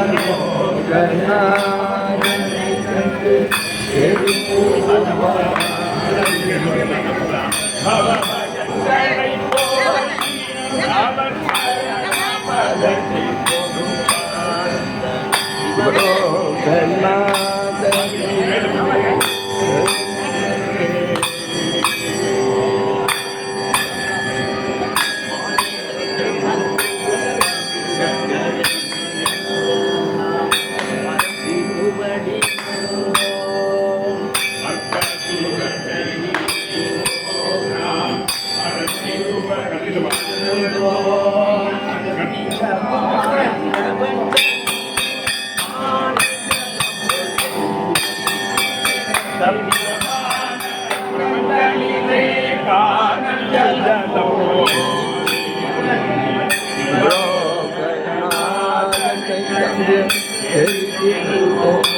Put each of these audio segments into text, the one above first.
Oh, 谁的心动？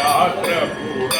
chakra é pura.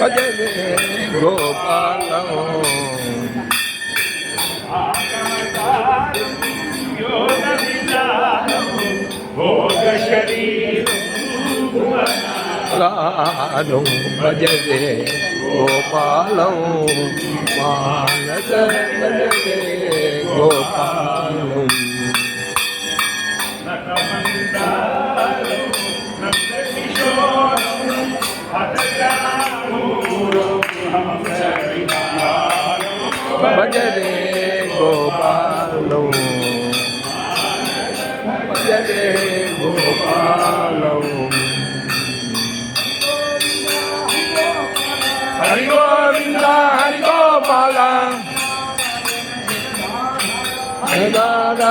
భజ రే గోపాలం ఆగమకాలం యోగ గోపాలం. మానస Gopalam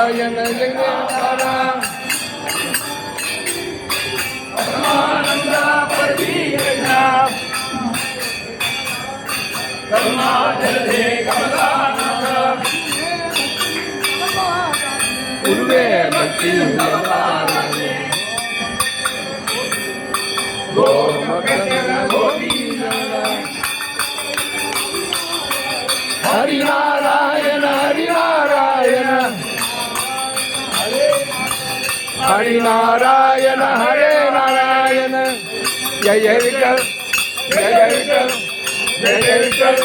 Narayan Narayan Brahmananda Parvigana Karma Jalde Kamalananda Urve Bhakti Navarane Gomakana Hari Narayana. Hare Narayana ஜெய விட்டல் ஜெய விட்டல் ஜெய விட்டல்